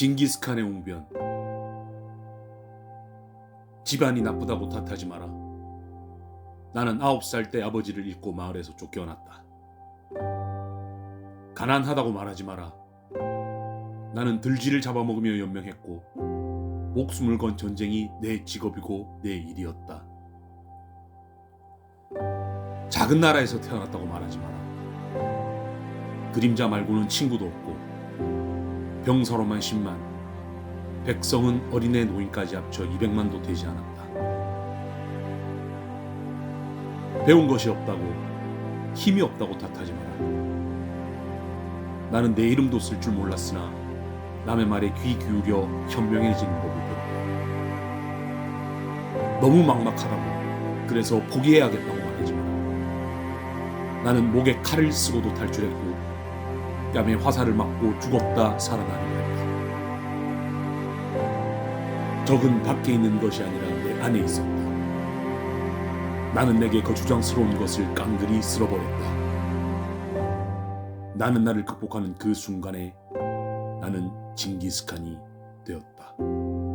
징기스칸의 웅변 집안이 나쁘다고 탓하지 마라. 나는 아홉 살 때 아버지를 잃고 마을에서 쫓겨났다. 가난하다고 말하지 마라. 나는 들쥐를 잡아먹으며 연명했고 목숨을 건 전쟁이 내 직업이고 내 일이었다. 작은 나라에서 태어났다고 말하지 마라. 그림자 말고는 친구도 없고 병사로만 10만, 백성은 어린애 노인까지 합쳐 200만도 되지 않았다. 배운 것이 없다고, 힘이 없다고 탓하지 마라. 나는 내 이름도 쓸 줄 몰랐으나 남의 말에 귀 기울여 현명해지는 법을 배웠다. 너무 막막하다고, 그래서 포기해야겠다고 말하지 마라. 나는 목에 칼을 쓰고도 탈출했고 뺨에 화살을 맞고 죽었다 살아나기로 했다. 적은 밖에 있는 것이 아니라 내 안에 있었다. 나는 내게 거추장스러운 것을 깡그리 쓸어버렸다. 나는 나를 극복하는 그 순간에 나는 징기스칸이 되었다.